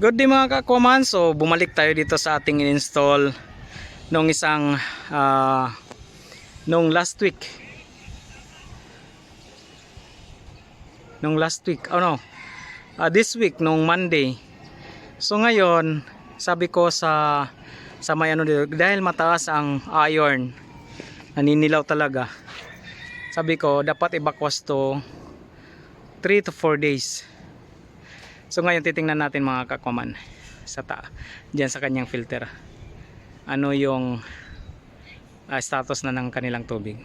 Good day mga kakuman. So bumalik tayo dito sa ating install nung isang ah, nung last week. Nung last week, oh no. Ah, this week nung Monday. So ngayon, sabi ko sa sa may ano dito, dahil mataas ang iron, naninilaw talaga. Sabi ko, dapat ibakwas to 3 to 4 days. So ngayon titingnan natin mga kakoman sa ta diyan sa kanyang filter. Ano yung ah, status na ng kanilang tubig.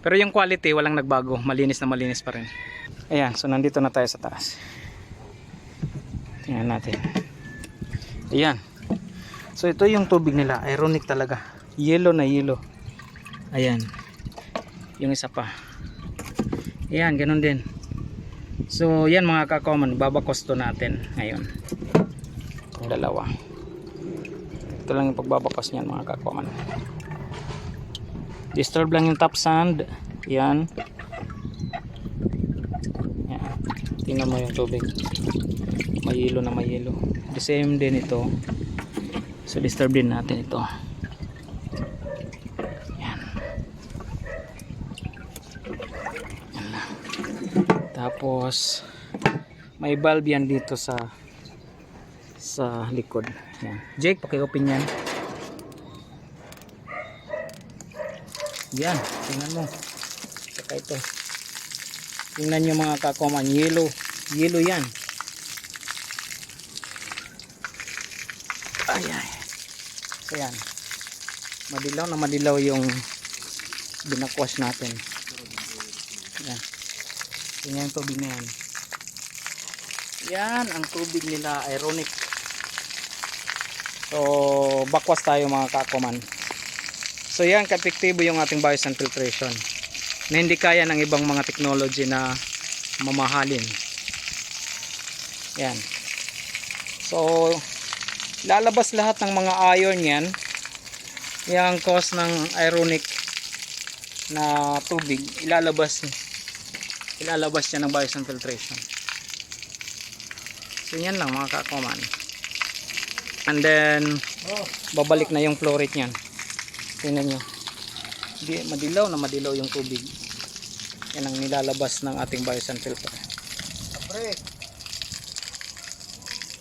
Pero yung quality walang nagbago, malinis na malinis pa rin. Ayan, so nandito na tayo sa taas. Tingnan natin. Ayan. So ito yung tubig nila, ironic talaga. Yellow na yellow. Ayan. Yung isa pa. Ayan, ganun din. So, yan mga ka-common, babakos natin ngayon. Itong dalawa. Ito lang yung pagbabakos niyan mga ka-common. Disturb lang yung top sand. Yan. Yan. Tingnan mo yung tubig. Mayilo na mayilo. The same din ito. So, disturb din natin ito. Yan. Yan lang. Tapos may valve yan dito sa sa likod. Yan. Jake, paki-open yan. Yan, tingnan mo. Saka ito. Tingnan nyo mga kakoman, yellow. Yellow yan. Ay, ay. So yan. Madilaw na madilaw yung binakwash natin. Yan. Yan yung tubig na yan. Yan ang tubig nila ironic. So, bakwas tayo mga kakoman. So yan, kapektibo yung ating biosand filtration. Na hindi kaya ng ibang mga technology na mamahalin. Yan. So, lalabas lahat ng mga iron yan. Yung cause ng ironic na tubig, ilalabas ilalabas niya ng biosand filtration. So yan lang mga kakoman. And then babalik na yung flow rate niyan. Tingnan nyo. Di, madilaw na madilaw yung tubig. Yan ang nilalabas ng ating biosand filter.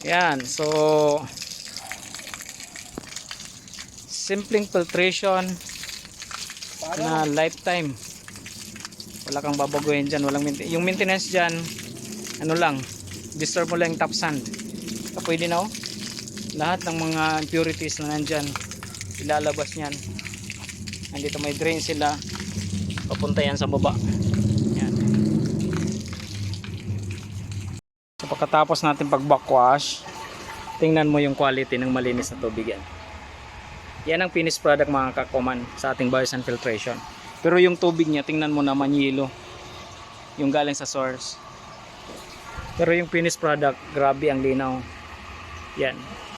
Yan. So simpleng filtration na lifetime wala kang babaguhin dyan walang mainte- yung maintenance dyan ano lang disturb mo lang yung top sand. So, pwede na oh. Lahat ng mga impurities na nandyan ilalabas nyan nandito may drain sila papunta yan sa baba. Yan. So pagkatapos natin pag backwash tingnan mo yung quality ng malinis na tubig yan. Yan ang finished product mga kakoman sa ating biosand filtration pero yung tubig niya, tingnan mo naman yelo. Yung galing sa source. Pero yung finished product, grabe ang linaw. Yan.